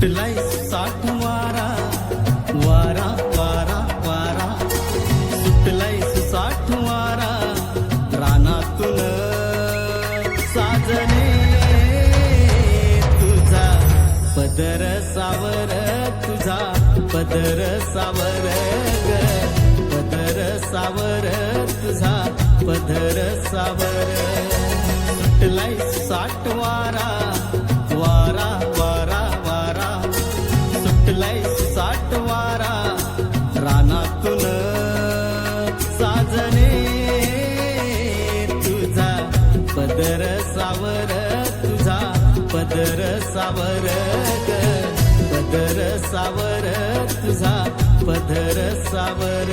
सुटलाय साठ वारा वारा वारा वारा. सुटलाय साठ वारा रानातून तुझा पदर सावर तुझा पदर सावर ग. सावर तुझा पदर सावर. सुटलाय साठ वारा वारा सावर पदर सावर तुझा पदर सावर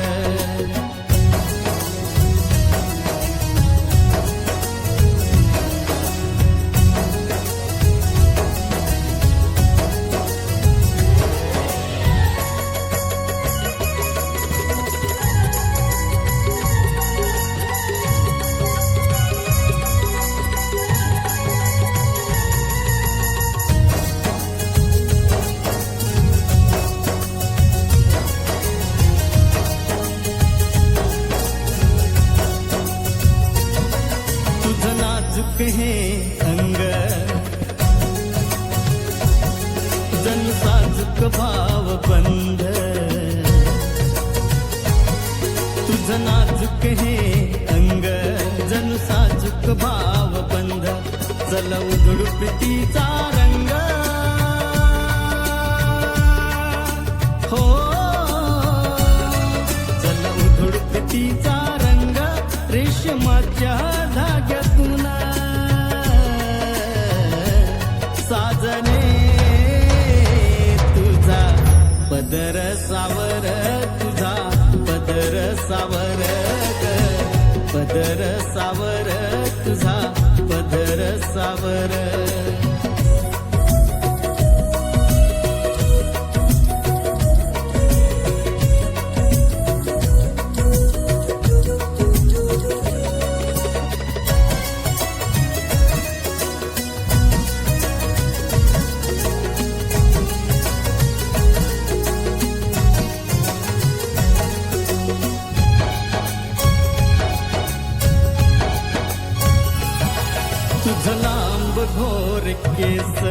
नाजूक हे अंग। जन साजूक भाव बंध तुझ नाजूक हे अंग। जन साजूक भाव बंध चल उधळू प्रीतीचा साजने तुझा पदर सावर तुझा पदर सावर पदर सावर तुझा पदर सावर केस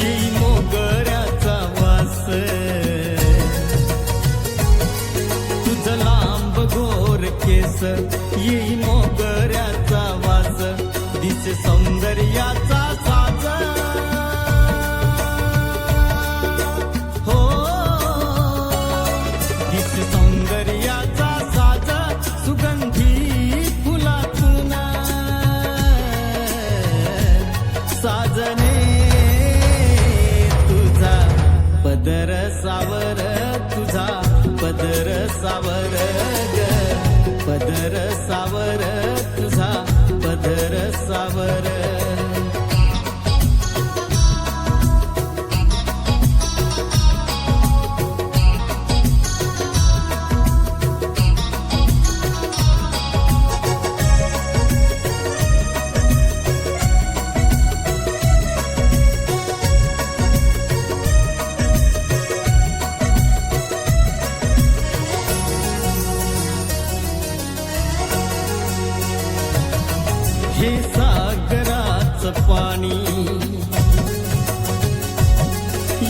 येई मोगऱ्याचा वास तुझ लांब घोर केस येई मोगऱ्याचा वास दिस सौंदर्याचा सावर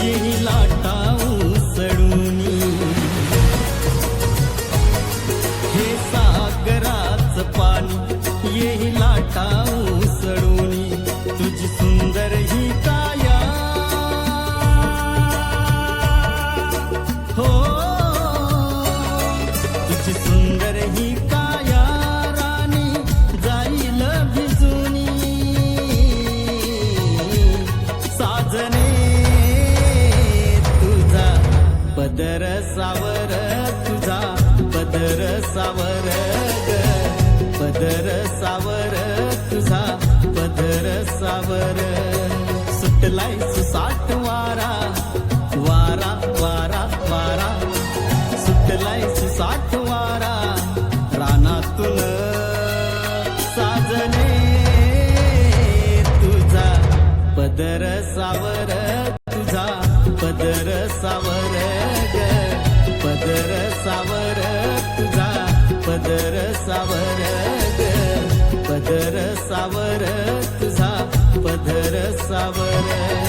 येई तुझा पदर सावर ग पदर सावर तुझा पदर सावर सुटलाय सुसाट वारा वारा वारा वारा. सुटलाय सुसाट वारा रानातून साजने. तुझा पदर सावर सावर तुझा पधर सावर.